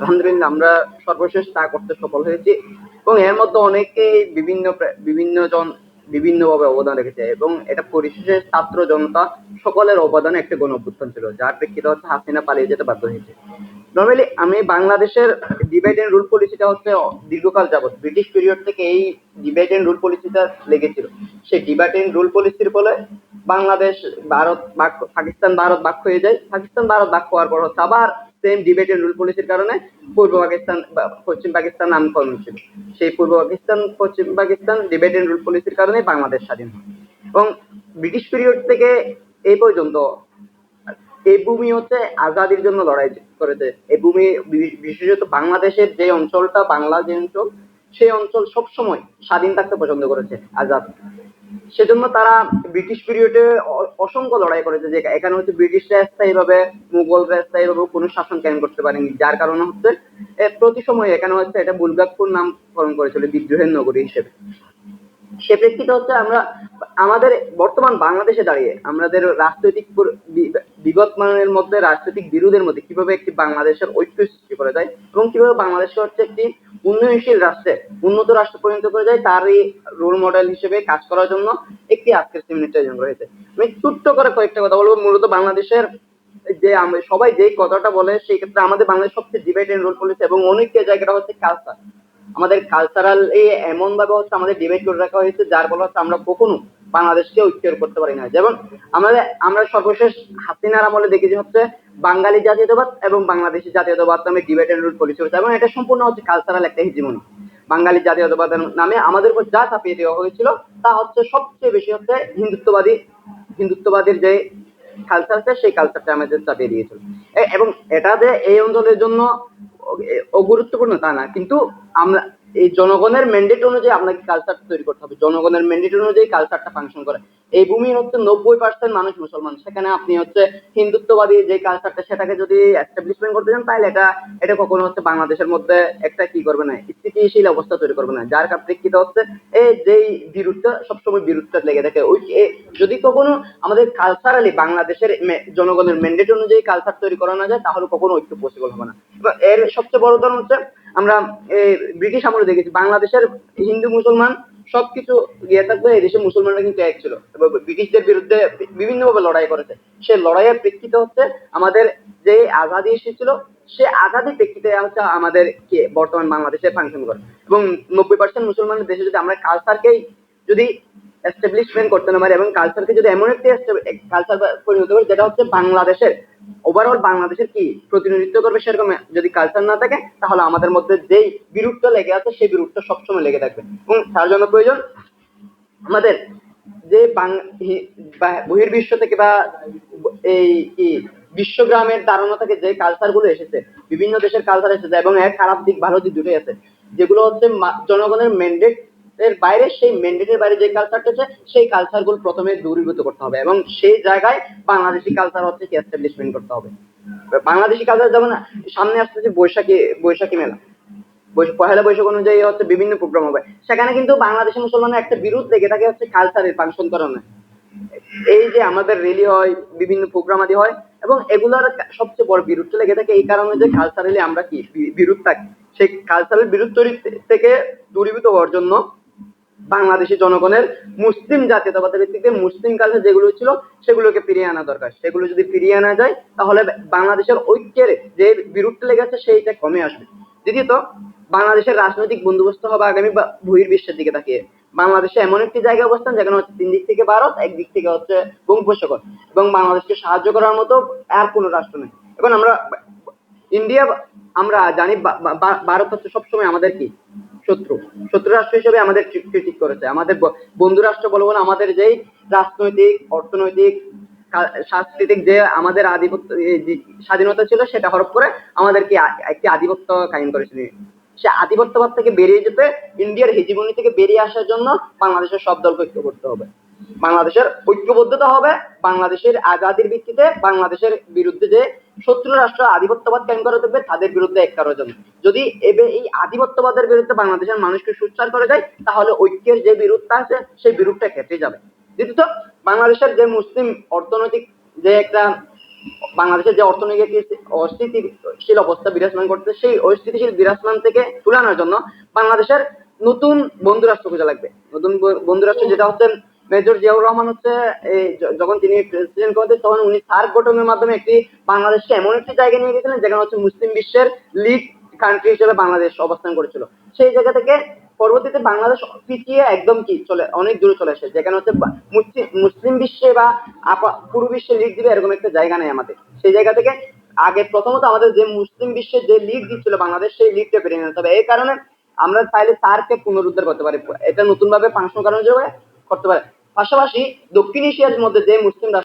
আলহামদুলিল্লাহ, আমরা সর্বশেষ তা করতে সফল হয়েছি এবং এর মধ্যে অনেকেই বিভিন্ন বিভিন্ন জন বিভিন্নভাবে অবদান রেখেছে এবং এটা পরিশেষে ছাত্র জনতা সকলের অবদানে একটা গণ অভ্যুত্থান ছিল, যার প্রেক্ষিতে হচ্ছে হাসিনা পালিয়ে যেতে বাধ্য হয়েছে। নর্মালি আমি বাংলাদেশের ডিভাইড এন্ড রুল পলিসিটা হচ্ছে দীর্ঘকাল যাবত ব্রিটিশ পিরিয়ড থেকে এই ডিভাইড এন্ড রুল পলিসিটা লেগেছিল। সেই ডিভাইড এন্ড রুল পলিসির ফলে বাংলাদেশ, ভারত পাকিস্তান, ভারত ভাগ হয়ে যায়। পাকিস্তান, ভারত ভাগ হওয়ার পর হচ্ছে আবার সেম ডিবেট রুল পলিসির কারণে পূর্ব পাকিস্তান বা পশ্চিম পাকিস্তান নামকরণ ছিল। সেই পূর্ব পাকিস্তান, পশ্চিম পাকিস্তান ডিবেট এন্ড রুল পলিসির কারণে বাংলাদেশ স্বাধীন হয়। এবং ব্রিটিশ পিরিয়ড থেকে এই পর্যন্ত এই ভূমি হচ্ছে আজাদির জন্য লড়াই করেছে। এই ভূমি বিশেষত বাংলাদেশের যে অঞ্চলটা বাংলা যে অঞ্চল, সেই অঞ্চল সবসময় স্বাধীন থাকতে পছন্দ করেছে আজাদ। সেজন্য তারা ব্রিটিশ পিরিয়ডে অসংখ্য লড়াই করেছে যে এখানে হচ্ছে ব্রিটিশরা স্থায়ীভাবে, মুঘলরা স্থায়ীভাবে কোনো শাসন কায়েম করতে পারেনি। যার কারণে হচ্ছে প্রতি সময় এখানে হচ্ছে এটা বুলগাকপুর নামকরণ করেছিল বিদ্রোহের নগরী হিসেবে। সে প্রেক্ষিতে হচ্ছে আমরা, আমাদের বর্তমান বাংলাদেশে দাঁড়িয়ে আমাদের রাজনৈতিক বিগত মানের মধ্যে রাজনৈতিক বিরোধের মধ্যে কীভাবে একটি বাংলাদেশের ঐক্য করা যায় এবং কীভাবে বাংলাদেশকে হচ্ছে একটি উন্নয়নশীল রাষ্ট্রে উন্নত রাষ্ট্র পরিণত করা যায় তারই রোল মডেল হিসেবে কাজ করার জন্য একটি আজকের সেমিনারটা আয়োজন রয়েছে আমি ছোট্ট করে কয়েকটা কথা বলব। মূলত বাংলাদেশের যে আমরা সবাই যেই কথাটা বলে সেই ক্ষেত্রে আমাদের বাংলাদেশ সবচেয়ে ডিভাইড এন্ড রোল পলিসি এবং অনেক জায়গাটা হচ্ছে কালচার আমাদের কালচারাল এই এমন ভাবে হচ্ছে আমাদের ডিভাইড করে রাখা হয়েছে, যার ফলে হচ্ছে আমরা কখনো বাংলাদেশকে ঐক্য করতে পারি না। যেমন আমাদের, আমরা সর্বশেষ হাসিনার আমলে দেখেছি হচ্ছে বাঙালি জাতীয়তাবাদ এবং বাংলাদেশি জাতীয়তাবাদ নামে ডিভাইড এন্ড পলিসি হচ্ছে এবং এটা সম্পূর্ণ হচ্ছে কালচারাল একটা হিজিমনি বাঙালি জাতীয়তাবাদের নামে আমাদের উপর যা চাপিয়ে দেওয়া হয়েছিল, তা হচ্ছে সবচেয়ে বেশি হচ্ছে হিন্দুত্ববাদী, হিন্দুত্ববাদের যে কালচার আছে, সেই কালচারটা আমাদের চাপিয়ে দিয়েছিল। এবং এটা যে এই অঞ্চলের জন্য অগুরুত্বপূর্ণ তা না। কিন্তু আমরা এই জনগণের ম্যান্ডেট অনুযায়ী আপনাকে কালচার তৈরি করতে হবে। জনগণের ম্যান্ডেট অনুযায়ী কালচারটা ফাংশন করে। এই ভূমির হচ্ছে নব্বই পার্সেন্ট মানুষ মুসলমান। সেখানে আপনি হচ্ছে হিন্দুত্ববাদী যে কালচারটা সেটাকে যদি এস্টাবলিশমেন্ট করতে চান, তাহলে এটা এটা কখনো হচ্ছে বাংলাদেশের মধ্যে একটা কি করবে না, স্থিতিশীল অবস্থা তৈরি করবে না। যার প্রেক্ষিতে হচ্ছে, এই যেই বিরুদ্ধটা সবসময় বিরুদ্ধটা লেগে থাকে, ওই যদি কখনো আমাদের কালচারালি বাংলাদেশের জনগণের ম্যান্ডেট অনুযায়ী কালচার তৈরি করানো যায়, তাহলে কখনো ঐক্য পসিবল হবে না। এর সবচেয়ে বড় উদাহরণ হচ্ছে আমরা ব্রিটিশ আমলে দেখেছি। বাংলাদেশের হিন্দু, মুসলমান সবকিছু ইয়ে থাকবে এই দেশে মুসলমানরা কিন্তু এক ছিল। ব্রিটিশদের বিরুদ্ধে বিভিন্নভাবে লড়াই করেছে। সে লড়াইয়ের প্রেক্ষিতে হচ্ছে আমাদের যে আজাদি এসেছিল, সে আজাদি প্রেক্ষিতে হচ্ছে আমাদের কে, বর্তমান বাংলাদেশে ফাংশন করে। এবং নব্বই পার্সেন্ট মুসলমানের দেশে যদি আমরা কালচারকেই যদি এস্টাবলিশমেন্ট করতে না পারি এবং কালচারকে যদি এমন একটি কালচার পরিণত করি, যেটা হচ্ছে বাংলাদেশের ওভারঅল বাংলাদেশের কি প্রতিনিধিত্ব করবে সেরকম যদি কালচার না থাকে, তাহলে আমাদের মধ্যে যেই বিরূপটা লেগে আছে, সেই বিরূপটা সবসময় লেগে থাকবে। এবং তার জন্য প্রয়োজন আমাদের যে বহির্বিশ্ব থেকে বা এই কি বিশ্বগ্রামের ধারণা থেকে যে কালচারগুলো এসেছে, বিভিন্ন দেশের কালচার এসেছে এবং এর খারাপ দিক, ভালো দিক দুটোই আছে। যেগুলো হচ্ছে জনগণের ম্যান্ডেট এর বাইরে সেই ম্যান্ডেটের বাইরে যে কালচারটা আছে সেই কালচারগুলো প্রথমে দূরীভূত করতে হবে এবং সেই জায়গায় বাংলাদেশি কালচার হচ্ছে কি এস্টাবলিশমেন্ট করতে হবে। বাংলাদেশি কালচার যেমন সামনে আসতেছে বৈশাখী বৈশাখী মেলা। পহেলা বৈশাখ অনুযায়ী হচ্ছে বিভিন্ন প্রোগ্রাম হবে। সেখানে কিন্তু বাংলাদেশি মুসলমানের একটা বিরোধ লেগে থাকে হচ্ছে কালচারের ফাংশন করানো। এই যে আমাদের রেলি হয়, বিভিন্ন প্রোগ্রাম আদি হয়, এবং এগুলোর সবচেয়ে বড় বিরোধটা লেগে থাকে এই কারণে যে কালচারালি আমরা কি বিরোধ থাকি। সেই কালচারাল বিরোধ তৈরি থেকে দূরীভূত হওয়ার জন্য বাংলাদেশি জনগণের মুসলিম জাতীয়তাবাদের ভিত্তিতে মুসলিম কালচার যেগুলো ছিল, সেগুলোকে ফিরিয়ে আনা দরকার। সেগুলো যদি ফিরিয়ে আনা যায়, তাহলে বাংলাদেশের ঐক্যের যে বিরুদ্ধে লেগেছে সেইটা কমে আসবে। দ্বিতীয়ত, বাংলাদেশের রাজনৈতিক বন্দোবস্ত হবে আগামী বহির্বিশ্বের দিকে তাকিয়ে। বাংলাদেশে এমন একটি জায়গায় অবস্থান, যেখানে হচ্ছে তিন দিক থেকে ভারত একদিক থেকে হচ্ছে বঙ্গোপসাগর। এবং বাংলাদেশকে সাহায্য করার মতো আর কোনো রাষ্ট্র নেই। এখন আমরা, ইন্ডিয়া, আমরা জানি ভারত হচ্ছে সবসময় আমাদের কি? শত্রু। শত্রু রাষ্ট্র হিসেবে আমাদের ক্রিটিক করেছে। আমাদের বন্ধু রাষ্ট্র বলব না আমাদের যেই রাজনৈতিক, অর্থনৈতিক সাংস্কৃতিক যে আমাদের আধিপত্য স্বাধীনতা ছিল, সেটা হরপ করে আমাদেরকে একটি আধিপত্য কায়েম করেছিল সে আধিপত্যবাদ থেকে বেরিয়ে যেতে ইন্ডিয়ার হেজিমনি থেকে বেরিয়ে আসার জন্য বাংলাদেশের সব দলকে ঐক্য করতে হবে। বাংলাদেশের ঐক্যবদ্ধতা হবে, বাংলাদেশের আজাদির ভিত্তিতে বাংলাদেশের বিরুদ্ধে যে শত্রু রাষ্ট্র আধিপত্যবাদ কায়েম করে দেবে তাদের বিরুদ্ধে এক করার জন্য যদি এবে এই আধিপত্যবাদের বিরুদ্ধে বাংলাদেশের মানুষকে সুচ্চার করে যায়, তাহলে ঐক্যের যে বিরোধটা আছে, সেই বিরোধটা কেটে যাবে। দ্বিতীয়ত, বাংলাদেশের যে মুসলিম অর্থনৈতিক যে একটা, বাংলাদেশের যে অর্থনৈতিক অস্থিতিশীল অবস্থা বিরাজমান করতে সেই অস্থিতিশীল বিরাজমান থেকে তুলে আনার জন্য বাংলাদেশের নতুন বন্ধু রাষ্ট্র খোঁজা লাগবে। নতুন বন্ধু রাষ্ট্র যেটা হচ্ছে মেজর জিয়াউর রহমান হচ্ছে যখন তিনি প্রেসিডেন্ট করতেন তখন উনি সার্ক গঠনের মাধ্যমে একটি বাংলাদেশকে এমন একটি জায়গায় নিয়ে গেছিলেন যেখানে হচ্ছে মুসলিম বিশ্বের লিড কান্ট্রি হিসেবে বাংলাদেশ অবস্থান করেছিল। সেই জায়গা থেকে পরবর্তীতে বাংলাদেশ পিছিয়ে একদম কি চলে, অনেক দূরে চলে আসে যেখানে হচ্ছে মুসলিম বিশ্বে বা পুরো বিশ্বে লিড দিবে এরকম একটা জায়গা নেই আমাদের। সেই জায়গা থেকে আগে প্রথমত আমাদের যে মুসলিম বিশ্বে যে লিড দিচ্ছিল বাংলাদেশ, সেই লিডটা ফিরিয়ে নিতে হবে এই কারণে আমরা চাইলে সারকে পুনরুদ্ধার করতে পারি। এটা নতুন ভাবে ফাংশন করানোর জন্য করতে পারে। পাশাপাশি দক্ষিণ এশিয়ার মধ্যে যে মুসলিম